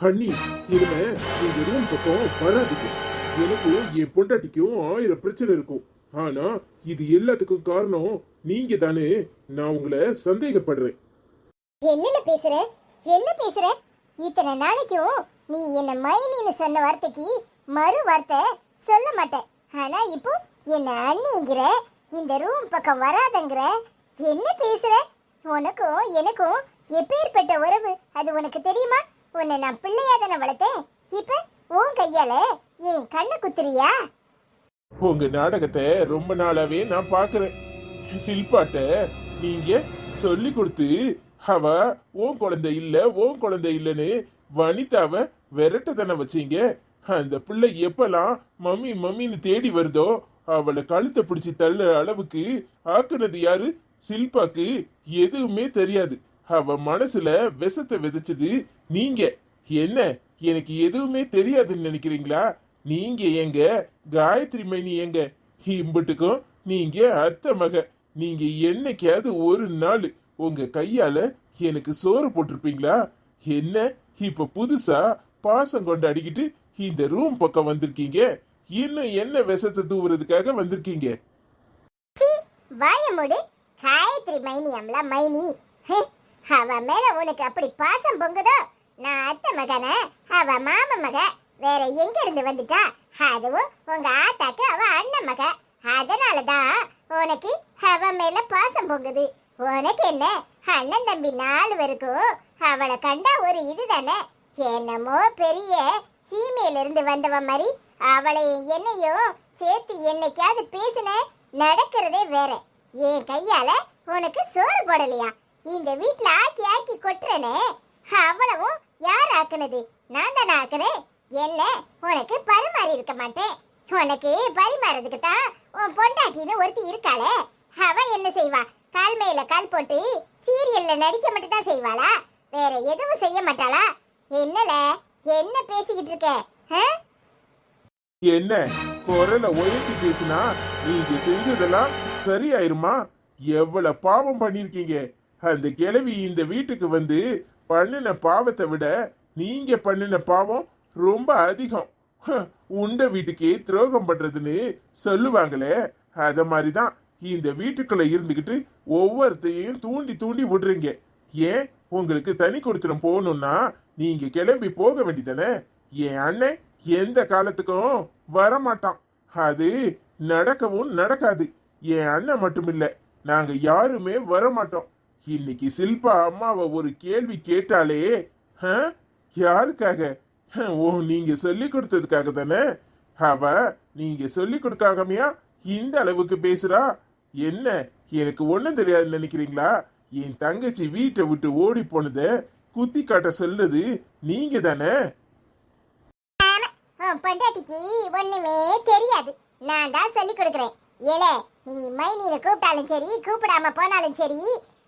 Honey இனிமே இந்த room பக்கம் வராதுக்கு எனக்கும் என் பொண்டாட்டிக்கும் ஆயிரம் பிரச்சனை இருக்கும். ஆனா இது எல்லாத்துக்கும் காரணம் நீங்க தானே நான் உங்களை சந்தேகப்படுறேன். என்னல பேசுற? என்ன பேசுற? இத்தனை நாளைக்கும் நீ என்ன மைனின்னு சொன்ன வார்த்தைக்கு மறு வார்த்தை சொல்ல மாட்டேன். ஆனா இப்போ என்ன அண்ணிங்கிற இந்த ரூம் பக்கம் வராதங்கிற என்ன பேசுற? உனக்கும் எனக்கும் எப்பேற்பட்ட உறவு? அது உனக்கு தெரியுமா? உன்னை நான் பிள்ளையா தானே வளர்த்தேன்? இப்ப உன் கையால என் கண்ணு குத்துறியா? உங்க நாடகத்தை ரொம்ப நாளாவே நான் பாக்குறேன் சில்பாட்ட நீங்க சொல்லி கொடுத்து அவ உன் குழந்தை இல்ல ஓன் குழந்தை இல்லைன்னு வனிதாவ விரட்ட தானே வச்சீங்க? அந்த பிள்ளை எப்பெல்லாம் மம்மி மம்மின்னு தேடி வருதோ அவளை கழுத்தை பிடிச்சி தள்ள அளவுக்கு ஆக்குனது யாரு? சில்பாக்கு எதுவுமே தெரியாது. அவ மனசுல விஷத்தை விதைச்சது நீங்க என்ன? எனக்கு எதுவுமே தெரியாதுன்னு நினைக்கிறீங்களா? நீங்க எங்க காயத்ரி மைனி எங்க இம்புட்டுக்கும் நீங்க அத்தை மக. நீங்க என்னைக்காவது ஒரு நாள் உங்க கையால எனக்கு சோறு போட்டிருப்பீங்களா? என்ன? இப்ப புதுசா பாசம் கொண்டு அடிக்கிட்டு இந்த ரூம் பக்கம் வந்திருக்கீங்க? இன்னும் என்ன விஷத்தை தூவுறதுக்காக வந்திருக்கீங்க? சீ காயத்ரி மைனி காயத்ரி மைனி. அவ மேல உனக்கு அப்படி பாசம் பொங்குதோ? நான் அத்தை மகன அவ மாம மக வேற எங்க இருந்து வந்துட்டா? அதுவும் உங்க ஆத்தாக்கு அவ அண்ணன் மக. அதனால தான் உனக்கு அவ மேல பாசம் பொங்குது. உனக்கு என்ன? அண்ணன் தம்பி நாலு வரைக்கும் அவளை கண்டா ஒரு இதுதானே? என்னமோ பெரிய சீமையில இருந்து வந்தவ மாதிரி அவளை என்னையோ சேர்த்து என்னைக்காவது பேசின நடக்கிறதே வேற. என் கையால உனக்கு சோறு போடலையா? இந்த வீட்ல ஆக்கி ஆக்கி கொட்டுறனே. அவ்வளவும் ஆக்குனது. நான் தானே ஆக்குனேன் என்ன? உனக்கு பரிமாறி இருக்க மாட்டேன். உனக்கு பரிமாறதுக்கு தான் உன் பொண்டாட்டின்னு ஒருத்தி இருக்காளே. அவ என்ன செய்வா? கால் மேல கால் போட்டு சீரியல்ல நடிக்க மட்டும் தான் செய்வாளா? வேற எதுவும் செய்ய மாட்டாளா? என்னல? என்ன பேசிக்கிட்டு இருக்க? என்ன? குரலை ஒழுக்கி பேசினா நீங்க செஞ்சதெல்லாம் சரியாயிருமா? எவ்வளவு பாவம் பண்ணிருக்கீங்க அந்த கிழவி இந்த வீட்டுக்கு வந்து பண்ணின பாவத்தை விட நீங்க பண்ணின பாவம் ரொம்ப அதிகம். ஹ, உண்ட வீட்டுக்கே துரோகம் பண்றதுன்னு சொல்லுவாங்களே. அத மாதிரிதான் இந்த வீட்டுக்குள்ள இருந்துகிட்டு ஒவ்வொருத்தையும் தூண்டி தூண்டி விடுறீங்க. ஏன்? உங்களுக்கு தனி கொடுத்துடும் போகணும்னா நீங்க கிளம்பி போக வேண்டியதானே? என் அண்ணன் எந்த காலத்துக்கும் வரமாட்டான். அது நடக்கவும் நடக்காது. என் அண்ணன் மட்டும் இல்ல நாங்க யாருமே வரமாட்டோம். இன்னைக்கு சில்பா அம்மாவை ஒரு கேள்வி கேட்டாலே "ஹ? யாருக்காக ஓ நீங்க சொல்லி கொடுத்ததுக்காக தானே? அவ நீங்க சொல்லி கொடுக்காகமையா? இந்த அளவுக்கு பேசுறா? என்ன எனக்கு ஒண்ணும் தெரியாதுன்னு நினைக்கிறீங்களா? என் தங்கச்சி வீட்டை விட்டு ஓடி போனத குத்தி காட்ட சொல்றது நீங்க தானே? பொண்டாட்டிக்கு ஒண்ணுமே தெரியாது. நான் தான் சொல்லி கொடுக்குறேன். ஏல நீ மைனின்னு கூப்பிட்டாலும் சரி கூப்பிடாம போனாலும் சரி.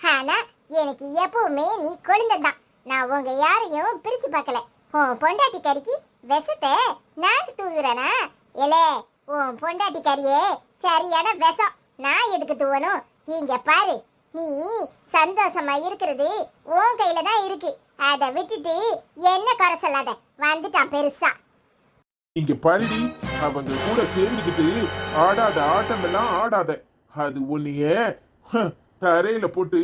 ஆனா எனக்கு எப்பவுமே நீ கொழுந்தன் நான் உங்க யாரையும் பிரிச்சு பார்க்கல. உன் பொண்டாட்டி கறிக்கு விஷத்தை நான் தூவுறேனா? எலே உன் பொண்டாட்டி கறியே சரியான விஷம். நான் எதுக்கு தூவணும்? இங்க பாரு நீ சந்தோஷமா இருக்கிறது உன் கையில தான் இருக்கு. அதை விட்டுட்டு என்ன குறை சொல்லாத. வந்துட்டான் பெருசா. இங்க பாருடி அவங்க கூட சேர்ந்துக்கிட்டு ஆடாத ஆட்டமெல்லாம் ஆடாத. அது உன்னைய தரையில போட்டு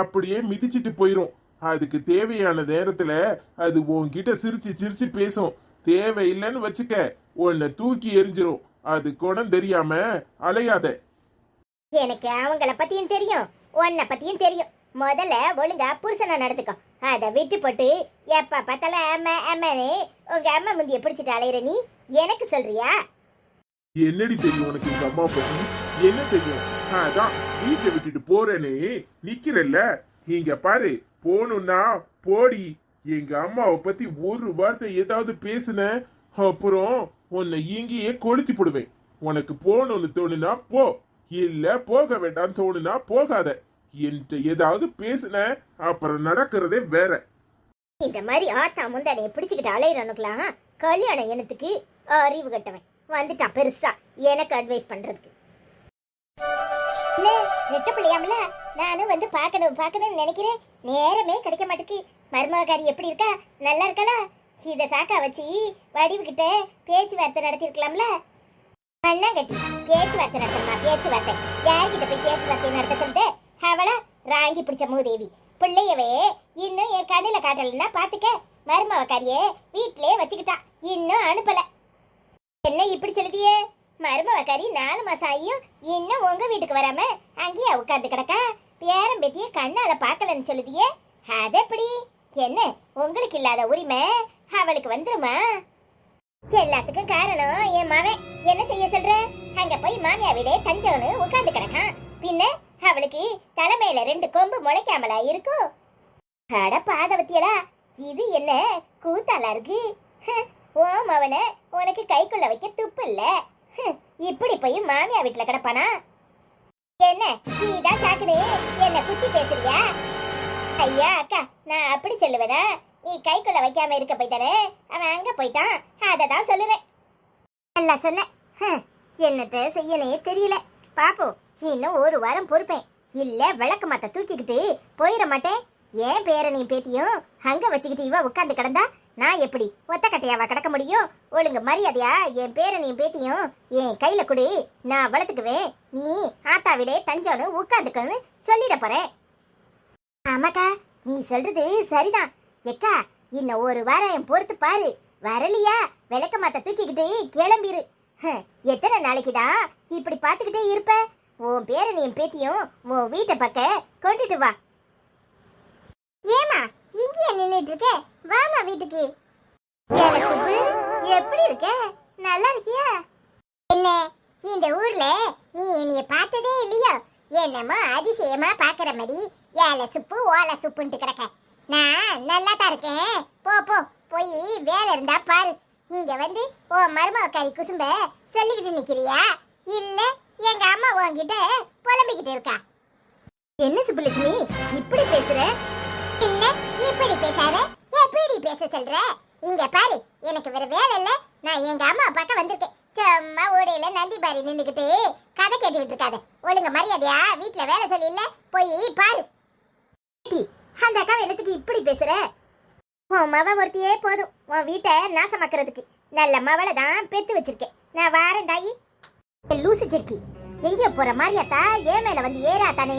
அப்படியே மிதிச்சிட்டு போயிரும். அதுக்கு தேவையான நேரத்துல அது உன்கிட்ட சிரிச்சு சிரிச்சு பேசும். தேவையில்லைன்னு வச்சுக்க உன்னை தூக்கி எரிஞ்சிரும் அது குணம் தெரியாம அலையாத. எனக்கு அவங்கள பத்தியும் தெரியும் உன்னை பத்தியும் தெரியும். முதல்ல ஒழுங்கா புருஷனை நடத்துக்கோ அதை விட்டு போட்டு எப்ப பார்த்தாலும் அம்மா அம்மானு உங்க அம்மா முந்திய பிடிச்சிட்டு அலையிற நீ எனக்கு சொல்றியா? என்னடி தெரியும் உனக்கு எங்க அம்மா பத்தி? என்ன தெரியும்? அதான் வீட்டை விட்டுட்டு போறேனே நிக்கிறல்ல. இங்க பாரு போகணும்னா போடி. எங்க அம்மாவை பத்தி ஒரு வார்த்தை ஏதாவது பேசுன அப்புறம் உன்னை இங்கேயே கொளுத்தி போடுவேன். உனக்கு போகணும்னு தோணுனா போ. இல்ல போக வேண்டாம் தோணுனா போகாத. என்கிட்ட ஏதாவது பேசுன அப்புறம் நடக்கிறதே வேற. இந்த மாதிரி ஆத்தா முந்தானைய பிடிச்சுக்கிட்டு அலையிறனுக்கலாம் கல்யாணம் எனத்துக்கு அறிவு கட்டவன். வந்துட்டான் பெருசா. எனக்கு அட்வைஸ் பண்றதுக்கு. ரெட்ட பிள்ளையாமல? நானும் வந்து பார்க்கணும் பார்க்கணும்னு நினைக்கிறேன். நேரமே கிடைக்க மாட்டேக்கு. மருமகாரி எப்படி இருக்கா? நல்லா இருக்காளா? இத சாக்கா வச்சு வடிவுகிட்ட பேச்சுவார்த்தை நடத்திருக்கலாம்ல அண்ணா கட்டி பேச்சுவார்த்தை நடத்தணுமா? பேச்சுவார்த்தை. யார்கிட்ட போய் பேச்சுவார்த்தை நடத்த சொல்லிட்டு? அவளா? ராங்கி பிடிச்ச மூதேவி. பிள்ளையவே இன்னும் என் கண்ணில் காட்டலன்னா பாத்துக்க. மருமவக்காரியே வீட்லயே வச்சுக்கிட்டா. இன்னும் அனுப்பல. என்ன இப்படி சொல்லுதியே மருமவக்காரி நாலு மாசம் ஆகியும் இன்னும் உங்க வீட்டுக்கு வராம அங்கேயே உட்காந்து கிடக்கா? பேரம் பேத்திய கண்ணால பார்க்கலன்னு சொல்லுதியே. அது எப்படி என்ன உங்களுக்கு இல்லாத உரிமை அவளுக்கு வந்துருமா? எல்லாத்துக்கும் காரணம் என் மகன் என்ன செய்ய சொல்ற? அங்க போய் மாமியா வீடே தஞ்சவனு உட்கார்ந்து கிடக்கான். பின்ன அவளுக்கு தலைமையில ரெண்டு கொம்பு முளைக்காமலா இருக்கும் அட பாதவத்தியலா இது என்ன கூத்தாலா இருக்கு? ஹ், ஓம் அவனை உனக்கு கைக்குள்ள வைக்க துப்பு இல்லை. இப்படி போய் மாமியா வீட்டுல கிடப்பானா? என்ன நீதான் சாக்குது? என்ன குத்தி பேசுறியா? ஐயா அக்கா நான் அப்படி சொல்லுவேனா? நீ கைக்குள்ள வைக்காம இருக்க போய்தானே அவன் அங்க போயிட்டான். அதை தான் சொல்லுவேன். நல்லா சொன்ன. என்னத்த செய்யனே தெரியல. பாப்போம் இன்னும் ஒரு வாரம் பொறுப்பேன். இல்ல விளக்கு மாத்த தூக்கிக்கிட்டு போயிட மாட்டேன். ஏன் பேரனையும் பேத்தியும் அங்க வச்சுக்கிட்டு இவ உட்காந்து கிடந்தா? நான் எப்படி ஒத்த கட்டையாவா கிடக்க முடியும்? ஒழுங்கு மரியாதையா? என் பேரனையும் பேத்தியும் என் கையில கொடு. நான் வளர்த்துக்குவேன். நீ ஆத்தாவிடே தஞ்சோன்னு உட்காந்துக்கன்னு சொல்லிட போறேன் ஆமாக்கா நீ சொல்றது சரிதான். எக்கா இன்னும் ஒரு வாரம் என் பொறுத்து பாரு. வரலையா? விளக்க மாத்த தூக்கிக்கிட்டு கிளம்பிரு. எத்தனை நாளைக்குதான் இப்படி பார்த்துக்கிட்டே இருப்ப? உன் பேரனையும் பேத்தியும் உன் வீட்டை பக்க கொண்டுட்டு வா. ஏமா இங்கேயே நின்னுட்டு இருக்க? வாமா வீட்டுக்கு. எப்படி இருக்க? நல்லா இருக்கியா? என்ன இந்த ஊர்ல நீ என்னைய பார்த்ததே இல்லையோ? என்னமோ அதிசயமா பாக்குற மாதிரி ஏல சுப்பு ஓல சுப்புன்ட்டு கிடக்க. நான் நல்லா தான் இருக்கேன். போ போ போய் வேலை இருந்தா பாரு. இங்க வந்து ஓ மருமக்காரி குசும்ப சொல்லிக்கிட்டு நிக்கிறியா? இல்ல எங்க அம்மா உன்கிட்ட புலம்பிக்கிட்டு இருக்கா? என்ன சுப்புலட்சுமி இப்படி பேசுற? என்ன? இப்படி பேசாத. எப்படி பேச சொல்ற? இங்க பாரு எனக்கு வேற வேலை இல்ல. நான் எங்க அம்மா அப்பாக்க வந்திருக்கேன். சும்மா ஓடையில நந்தி பாரி நின்னுக்கிட்டு கதை கேட்டுக்கிட்டு இருக்காத. ஒழுங்க மரியாதையா? வீட்டுல வேலை சொல்லி இல்ல? போய் பாரு. அந்த அக்கா என்னத்துக்கு இப்படி பேசுற? உன் மவ ஒருத்தியே போதும். உன் வீட்டை நாசமாக்குறதுக்கு. நல்ல மவளை தான் பெத்து வச்சிருக்கேன். நான் வாரேன் தாயி. லூசு சிறுக்கி எங்கேயோ போற மாதிரியாத்தா ஏன் மேல வந்து ஏறா தானே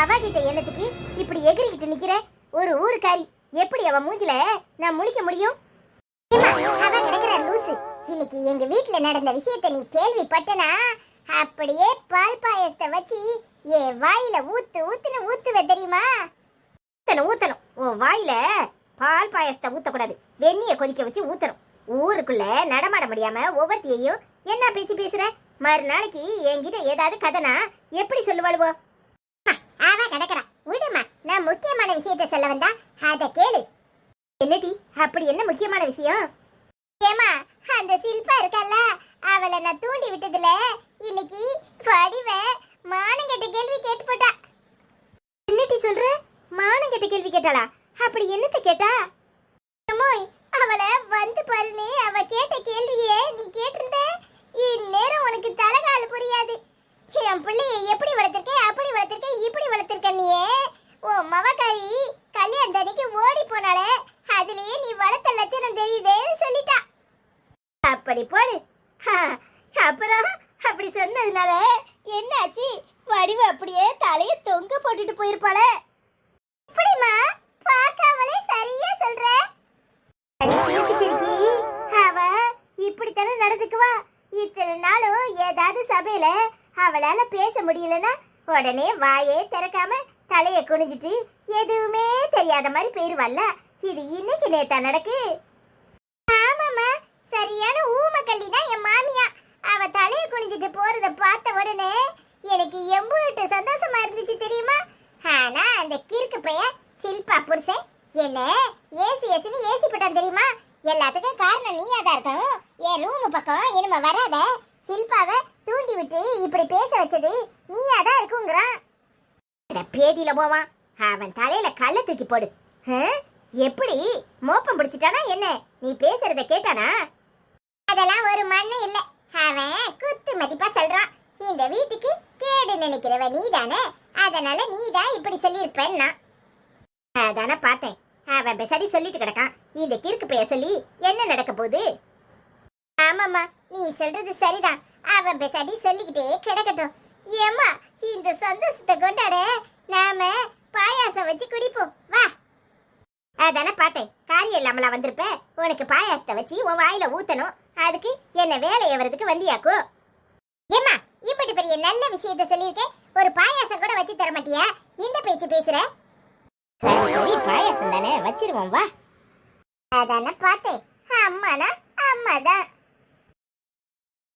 அவகிட்ட என்னத்துக்கு இப்படி எகிரிக்கிட்டு நிக்கிற? ஒரு ஊருக்காரி எப்படி அவ மூஞ்சில நான் முழிக்க முடியும்? அவ கிடக்குற லூசு. இன்னைக்கு எங்க வீட்டுல நடந்த விஷயத்தை நீ கேள்விப்பட்டனா? அப்படியே பால் பாயசத்தை வச்சு என் வாயில ஊத்து ஊத்துன்னு ஊத்துவ தெரியுமா? ஊத்தணும் ஊத்தணும். உன் வாயில பால் பாயசத்தை ஊத்தக்கூடாது. வெந்நிய கொதிக்க வச்சு ஊத்தணும். ஊருக்குள்ள நடமாட முடியாம ஒவ்வொருத்தையும் என்ன பேச்சு பேசுற? மறுநாளைக்கு என்கிட்ட ஏதாவது கதைனா எப்படி சொல்லுவாளுவோ? அவ கிடக்குறா. விடுமா நான் முக்கியமான விஷயத்தை சொல்ல வந்தா அத கேளு. என்னடி அப்படி என்ன முக்கியமான விஷயம்? ஏமா அந்த சில்பா இருக்கல்ல அவளை நான் தூண்டி விட்டதுல இன்னைக்கு வடிவ மானங்கெட்ட கேள்வி கேட்டு போட்டா. என்னடி சொல்ற? மானங்கெட்ட கேள்வி கேட்டாளா? அப்படி என்னத்த கேட்டா? அம்மோய் அவளை வந்து பாருன்னு அவ கேட்ட கேள்வியே நீ கேட்டிருந்த? இந்நேரம் உனக்கு தலைகால் புரியாது என் பிள்ளைய எப்படி வளர்த்திருக்க அப்படி வளர்த்திருக்க இப்படி வளர்த்திருக்க நீயே உன் மவக்காரி கல்யாணம் அன்னைக்கு ஓடி போனாலே அதுலயே நீ வளர்த்த லட்சணம் தெரியுதேன்னு சொல்லிட்டா அப்படி போடு ஹா, அப்புறம் அப்படி சொன்னதுனால என்னாச்சு வடிவு அப்படியே தலைய தொங்க போல. போயிருப்பாளே எப்படிமா பார்க்காமலே சரியா சொல்ற? சிரிக்கி. அவ இப்படித்தானே நடந்துக்குவா. இத்தனை நாளும் ஏதாவது சபையில அவளால பேச முடியலன்னா உடனே வாயே திறக்காம தலைய குனிஞ்சிட்டு எதுவுமே தெரியாத மாதிரி போயிருவாள்ல இது இன்னைக்கு நேத்தா நடக்கு. ஆமாமா சரியான ஊமக்கள்ளி தான் என் மாமியா. அவ தலைய குனிஞ்சிட்டு போறத பார்த்த உடனே எனக்கு எம்புட்டு சந்தோஷமா இருந்துச்சு தெரியுமா? ஆனா அந்த கிறுக்கு பையன் சில்பா புருஷன் என்ன? ஏசி ஏசின்னு ஏசி போட்டான் தெரியுமா? எல்லாத்துக்கும் காரணம் நீயா தான் இருக்கணும். என் ரூம் பக்கம் இனிமே வராத. சில்பாவை தூண்டி விட்டு இப்படி பேச வச்சது நீயா தான் இருக்குங்கிறான். பேதியில போவான். அவன் தலையில கல்ல தூக்கி போடு. எப்படி? மோப்பம் பிடிச்சிட்டானா என்ன? நீ பேசுறத கேட்டானா? அதெல்லாம் ஒரு மண்ணு இல்லை. அவன் குத்து மதிப்பா சொல்றான். இந்த வீட்டுக்கு கேடு நினைக்கிறவ நீதானே? அதனால நீதான் இப்படி சொல்லியிருப்பேன்னா. அதானே பார்த்தேன். அவன் பெசடி சொல்லிட்டு கிடக்கான். இந்த கிறுக்கு பெய சொல்லி என்ன நடக்க போகுது? ஆமாம்மா நீ சொல்றது சரிதான். அவன் பெசடி சொல்லிக்கிட்டே கிடக்கட்டும். ஏம்மா இந்த சந்தோஷத்தை கொண்டாட நாம பாயாசம் வச்சு குடிப்போம். வா. அதானே பார்த்தேன். காரியம் இல்லாமலா வந்திருப்ப? உனக்கு பாயாசத்தை வச்சு உன் வாயில ஊத்தணும். அதுக்கு என்ன வேலை வரதுக்கு வந்தியாக்கும் ஏம்மா இப்படி பெரிய நல்ல விஷயத்த சொல்லியிருக்கேன் ஒரு பாயாசம் கூட வச்சு தர மாட்டியா இந்த பேச்சு பேசுற? சரி சரி பாயாசம் தானே வச்சிருவோம் வா. அதானே பார்த்தேன். அம்மானா அம்மா தான்